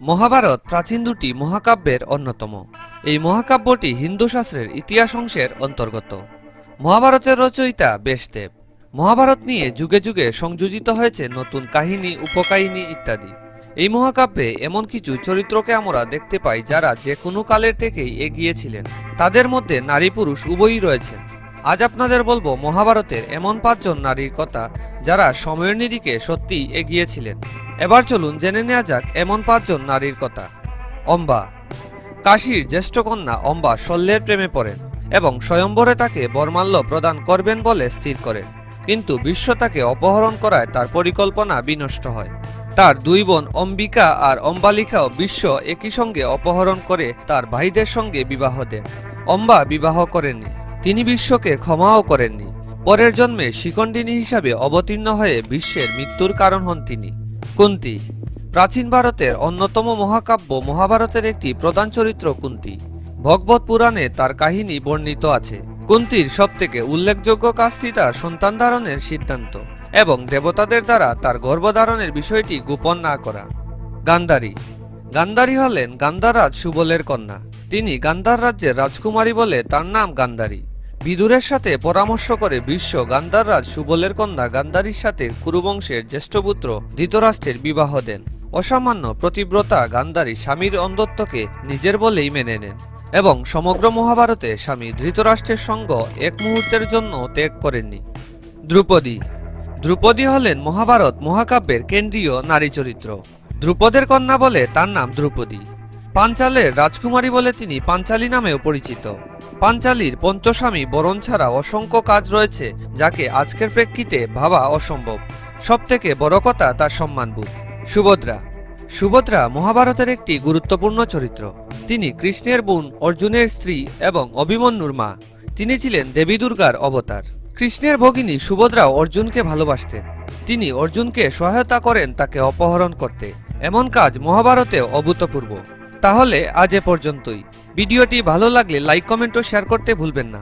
মহাভারত প্রাচীন দুটি মহাকাব্যের অন্যতম। এই মহাকাব্যটি হিন্দু শাস্ত্রের ইতিহাস অংশের অন্তর্গত। মহাভারতের রচয়িতা বেশদেব। মহাভারত নিয়ে যুগে যুগে সংযোজিত হয়েছে নতুন কাহিনী, উপকাহিনী ইত্যাদি। এই মহাকাব্যে এমন কিছু চরিত্রকে আমরা দেখতে পাই যারা যে কোনো কালের থেকেই এগিয়েছিলেন তাদের মধ্যে নারী পুরুষ উভয়ই রয়েছেন। আজ আপনাদের বলব, মহাভারতের এমন পাঁচজন নারীর কথা যারা সময়ের নিরিখে সত্যিই এগিয়ে ছিলেন এবার চলুন জেনে নেওয়া যাক এমন পাঁচজন নারীর কথা। অম্বা। কাশীর জ্যেষ্ঠ কন্যা অম্বা শল্যের প্রেমে পড়েন এবং স্বয়ম্বরে তাকে বরমাল্য প্রদান করবেন বলে স্থির করেন। কিন্তু বিশ্ব তাকে অপহরণ করায় তার পরিকল্পনা বিনষ্ট হয়। তার দুই বোন অম্বিকা আর অম্বালিকাও বিশ্ব একই সঙ্গে অপহরণ করে তার ভাইদের সঙ্গে বিবাহ দেন। অম্বা বিবাহ করেননি। তিনি বিশ্বকে ক্ষমাও করেননি। পরের জন্মে শিকণ্ডিনী হিসাবে অবতীর্ণ হয়ে বিশ্বের মৃত্যুর কারণ হন তিনি। কুন্তি। প্রাচীন ভারতের অন্যতম মহাকাব্য মহাভারতের একটি প্রধান চরিত্র কুন্তি। ভগবত পুরাণে তার কাহিনী বর্ণিত আছে। কুন্তির সবথেকে উল্লেখযোগ্য কাজটি তার সন্তান ধারণের সিদ্ধান্ত এবং দেবতাদের দ্বারা তার গর্ভধারণের বিষয়টি গোপন না করা। গান্ধারী। গান্ধারী হলেন গান্ধারাজ সুবলের কন্যা। তিনি গান্ধার রাজ্যের রাজকুমারী বলে তার নাম গান্ধারী। বিদুরের সাথে পরামর্শ করে বিশ্ব গান্ধার রাজ সুবলের কন্যা গান্ধারীর সাথে কুরুবংশের জ্যেষ্ঠ পুত্র ধৃতরাষ্ট্রের বিবাহ দেন। অসামান্য প্রতিব্রতা গান্ধারী স্বামীর অন্ধত্বকে নিজের বলেই মেনে নেন এবং সমগ্র মহাভারতে স্বামী ধৃতরাষ্ট্রের সঙ্গ এক মুহূর্তের জন্য ত্যাগ করেননি। দ্রুপদী। দ্রুপদী হলেন মহাভারত মহাকাব্যের কেন্দ্রীয় নারী চরিত্র দ্রুপদের কন্যা বলে তার নাম দ্রৌপদী। পাঞ্চালের রাজকুমারী বলে তিনি পাঞ্চালী নামেও পরিচিত। পাঞ্চালীর পঞ্চস্বামী বরণ ছাড়া অসংখ্য কাজ রয়েছে, যাকে আজকের প্রেক্ষিতে ভাবা অসম্ভব। সবথেকে বড় কথা তার সম্মানবোধ সুভদ্রা। সুভদ্রা মহাভারতের একটি গুরুত্বপূর্ণ চরিত্র। তিনি কৃষ্ণের বোন, অর্জুনের স্ত্রী এবং অভিমন্যুর মা। তিনি ছিলেন দেবী দুর্গার অবতার। কৃষ্ণের ভগিনী সুভদ্রাও অর্জুনকে ভালোবাসতেন। তিনি অর্জুনকে সহায়তা করেন তাকে অপহরণ করতে। এমন কাজ মহাভারতে অভূতপূর্ব। তাহলে আজ এ পর্যন্তই। ভিডিওটি ভালো লাগলে লাইক কমেন্ট ও শেয়ার করতে ভুলবেন না।